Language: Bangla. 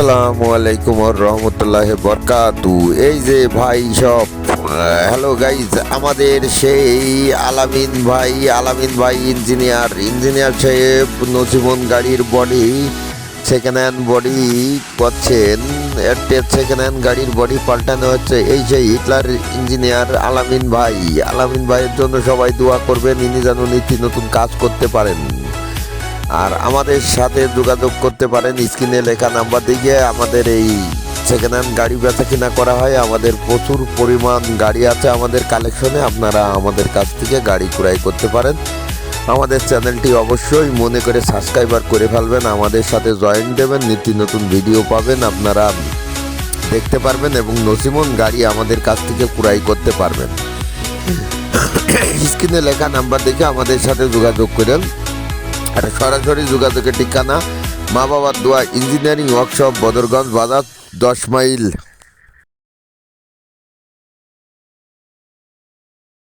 আসসালামু আলাইকুম রহমতুল্লাহ বরকাতু। এই যে ভাই সব, হ্যালো গাইজ, আমাদের সেই আলামিন ভাই আলামিন ভাই ইঞ্জিনিয়ার ইঞ্জিনিয়ার সাহেব নসিমন গাড়ির বডি সেকেন্ড হ্যান্ড বডি করছেন সেকেন্ড হ্যান্ড গাড়ির বডি পাল্টানো হচ্ছে। এই সেই হিটলার ইঞ্জিনিয়ার আলামিন ভাই, আলামিন ভাইয়ের জন্য সবাই দোয়া করবেন, ইনি যেন নীতি নতুন কাজ করতে পারেন। আর আমাদের সাথে যোগাযোগ করতে পারেন। স্ক্রিনে লেখা নাম্বার দিয়ে আমাদের এই সেকেন্ড হ্যান্ড গাড়ি বেচা কিনা করা হয়। আমাদের প্রচুর পরিমাণ গাড়ি আছে আমাদের কালেকশনে আপনারা আমাদের কাছ থেকে গাড়ি ক্রয় করতে পারেন। আমাদের চ্যানেলটি অবশ্যই মনে করে সাবস্ক্রাইবার করে ফেলবেন। আমাদের সাথে জয়েন দেবেন। নিত্য নতুন ভিডিও পাবেন। আপনারা দেখতে পারবেন এবং নসিমন গাড়ি আমাদের কাছ থেকে ক্রয় করতে পারবেন। স্ক্রিনে লেখা নাম্বার দেখে আমাদের সাথে যোগাযোগ করেন। আর সরাসরি যোগাযোগের ঠিকানা মা বাবার দোয়া ইঞ্জিনিয়ারিং ওয়ার্কশপ বদরগঞ্জ বাজার দশ মাইল।